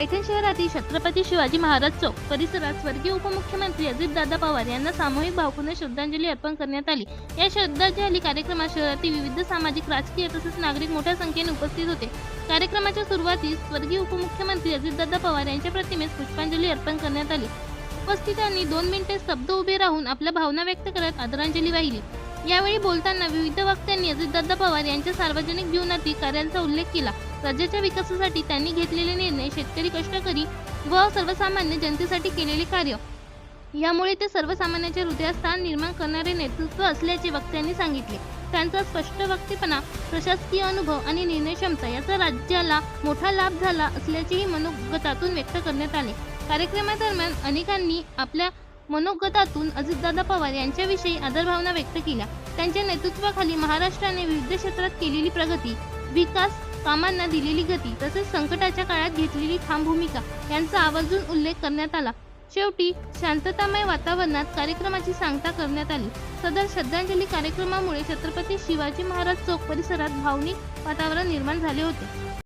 पैठण शहरातील छत्रपती शिवाजी महाराज चौक परिसरात स्वर्गीय उपमुख्यमंत्री अजितदादा पवार यांना सामूहिक भावपूर्ण श्रद्धांजली अर्पण करण्यात आली. या श्रद्धांजली कार्यक्रमात शहरातील विविध सामाजिक राजकीय तसेच नागरिक मोठ्या संख्येने उपस्थित होते. कार्यक्रमाच्या सुरुवातीस स्वर्गीय उपमुख्यमंत्री अजितदादा पवार यांच्या प्रतिमेस पुष्पांजली अर्पण करण्यात आली. उपस्थितांनी दोन मिनिटे स्तब्ध उभे राहून आपल्या भावना व्यक्त करत आदरांजली वाहिली. यावेळी बोलताना विविध वक्त्यांनी अजितदादा पवार यांच्या सार्वजनिक जीवनातील कार्यांचा उल्लेख केला. राज्याच्या विकासासाठी त्यांनी घेतलेले निर्णय शेतकरी कष्टकरी व सर्वसामान्य जनतेसाठी केलेले कार्य. यामुळे ते सर्वसामान्यांच्या हृदयात स्थान निर्माण करणारे नेतृत्व असल्याचे वक्त्यांनी सांगितले. त्यांचा स्पष्ट वक्तेपणा प्रशासकीय अनुभव आणि निर्णय क्षमता याचा राज्याला मोठा लाभ झाला असल्याचेही मनोगतातून व्यक्त करण्यात आले. कार्यक्रमादरम्यान अनेकांनी आपल्या मनोगतातून अजितदादा पवार यांच्याविषयी आदरभावना व्यक्त केल्या. त्यांच्या नेतृत्वाखाली महाराष्ट्राने विविध क्षेत्रात केलेली प्रगती विकास कामांना दिलेली गती तसेच संकटाच्या काळात घेतलेली ठाम भूमिका यांचा आवर्जून उल्लेख करण्यात आला. शेवटी शांततामय वातावरणात कार्यक्रमाची सांगता करण्यात आली. सदर श्रद्धांजली कार्यक्रमामुळे छत्रपती शिवाजी महाराज चौक परिसरात भावनिक वातावरण निर्माण झाले होते.